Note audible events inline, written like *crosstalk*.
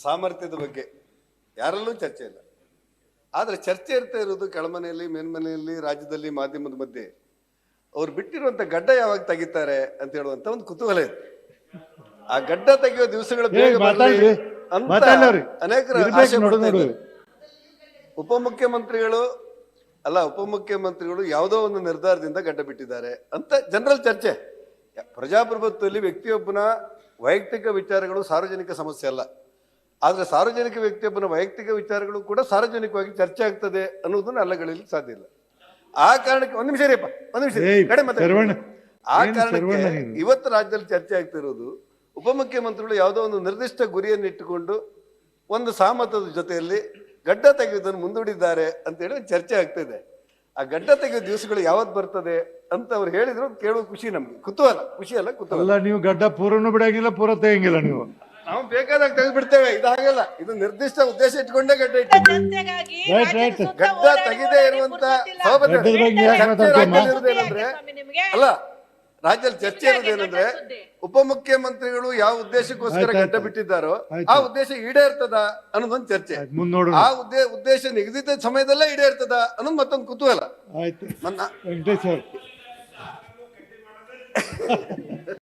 ಸಾಮರ್ಥ್ಯದ ಬಗ್ಗೆ ಯಾರಲ್ಲೂ ಚರ್ಚೆ ಇಲ್ಲ. ಆದರೆ ಚರ್ಚೆ ಇರ್ತಾ ಇರೋದು ಕೆಳಮನೆಯಲ್ಲಿ ಮೇಲ್ಮನೆಯಲ್ಲಿ ರಾಜ್ಯದಲ್ಲಿ ಮಾಧ್ಯಮದ ಮಧ್ಯೆ. ಅವ್ರು ಬಿಟ್ಟಿರುವಂತ ಗಡ್ಡ ಯಾವಾಗ ತೆಗಿತಾರೆ ಅಂತ ಹೇಳುವಂತ ಒಂದು ಕುತೂಹಲ ಇದೆ. ಆ ಗಡ್ಡ ತೆಗೆಯುವ ದಿವಸಗಳ ಬೇಗ ಬರ್ಲಿ ಅಂತ ಮಾತಾಡ್ಲವ್ರಿ. ಅನೇಕರು. ಉಪಮುಖ್ಯಮಂತ್ರಿಗಳು ಅಲ್ಲ ಉಪಮುಖ್ಯಮಂತ್ರಿಗಳು ಯಾವುದೋ ಒಂದು ನಿರ್ಧಾರದಿಂದ ಗಡ್ಡ ಬಿಟ್ಟಿದ್ದಾರೆ ಅಂತ ಜನರಲ್ ಚರ್ಚೆ. ಪ್ರಜಾಪ್ರಭುತ್ವದಲ್ಲಿ ವ್ಯಕ್ತಿಯೊಬ್ಬನ ವೈಯಕ್ತಿಕ ವಿಚಾರಗಳು ಸಾರ್ವಜನಿಕ ಸಮಸ್ಯೆ ಅಲ್ಲ. ಆದ್ರೆ ಸಾರ್ವಜನಿಕ ವ್ಯಕ್ತಿಯೊಬ್ಬನ ವೈಯಕ್ತಿಕ ವಿಚಾರಗಳು ಕೂಡ ಸಾರ್ವಜನಿಕವಾಗಿ ಚರ್ಚೆ ಆಗ್ತದೆ ಅನ್ನೋದನ್ನ ಅಲ್ಲಗಳಲ್ಲಿ ಸಾಧ್ಯ ಇಲ್ಲ. ಆ ಕಾರಣಕ್ಕೆ ಒಂದು ನಿಮಿಷ ರೀಪ್ಪ ಒಂದು ನಿಮಿಷ ಕಡೆ ಮಾತಾಡಿ. ಆ ಕಾರಣಕ್ಕೆ ಇವತ್ತು ರಾಜ್ಯದಲ್ಲಿ ಚರ್ಚೆ ಆಗ್ತಿರೋದು ಉಪಮುಖ್ಯಮಂತ್ರಿಗಳು ಯಾವುದೋ ಒಂದು ನಿರ್ದಿಷ್ಟ ಗುರಿಯನ್ನು ಇಟ್ಟುಕೊಂಡು ಒಂದು ಸಹಮತದ ಜೊತೆಯಲ್ಲಿ ಗಡ್ಡ ತೆಗೆಯುವುದನ್ನು ಮುಂದೂಡಿದ್ದಾರೆ ಅಂತ ಹೇಳಿ ಒಂದು ಚರ್ಚೆ ಆಗ್ತಿದೆ. ಆ ಗಡ್ಡ ತೆಗೆಯೋ ದಿವಸಗಳು ಯಾವತ್ತು ಬರ್ತದೆ ಅಂತ ಅವ್ರು ಹೇಳಿದ್ರು ಕೇಳುವ ಖುಷಿ ನಮ್ಗೆ. ಕುತೂಹಲ ಖುಷಿ ಅಲ್ಲ ಕುತೂಹಲ. ನೀವು ಗಡ್ಡ ಪೂರನೂ ಬಿಡಂಗಿಲ್ಲ ಪೂರ ತೆಗಿಯಂಗಿಲ್ಲ ನೀವು. ನಾವು ಬೇಕಾದಾಗ ತೆಗೆದು ಬಿಡ್ತೇವೆ ಇದಾಗಲ್ಲ ಇದು ನಿರ್ದಿಷ್ಟ ಉದ್ದೇಶ ಇಟ್ಕೊಂಡೇ ಗಡ್ಡ ಇಟ್ಟು ಜನತೆಗಾಗಿ Right, ರಾಜ್ಯದ ಸುತ್ತ ಗಡ್ಡ ತೆಗೆದೇ ಓಡಾಡಿ ಇರುವಂತ ಪುರ್ಸೊತ್ತಿಲ್ಲ. ಸಹಬದ್ಧ- ಗಡ್ಡದ ಬಗ್ಗೆ ಯಾಕೆ ಚರ್ಚೆ ಮಾತಾಡ್ತೀಯಮ್ಮ? ರಾಜ್ಯದಲ್ಲಿ ಇರೋದೇನಂದ್ರೆ ಸ್ವಾಮಿ ನಿಮ್ಗೆ? ಅಲ್ಲ ರಾಜ್ಯದಲ್ಲಿ ಚರ್ಚೆ ಇರೋದೇನಂದ್ರೆ ಸುದ್ದಿ. ಉಪಮುಖ್ಯಮಂತ್ರಿಗಳು ಯಾವ ಉದ್ದೇಶಕ್ಕೋಸ್ಕರ ಆಯ್ತು, ಗಡ್ಡ ಆಯ್ತು. ಬಿಟ್ಟಿದ್ದಾರೋ ಆಯ್ತು. ಆ ಉದ್ದೇಶ ಈಡೇರ್ತದ ಅನ್ನೋದೊಂದು ಚರ್ಚೆ ಮುಂದ್ ನೋಡೋಣ ಆ ಉದ್ದೇ ಉದ್ದೇಶ ನಿಗದಿತ ಸಮಯದಲ್ಲೇ ಈಡೇರ್ತದ ಅನ್ನೋದು ಮತ್ತೊಂದು ಕುತೂಹಲ ಆಯ್ತು ಮನ್ನ ವೆಂಕಟೇಶ್ ಅವ್ರು *laughs*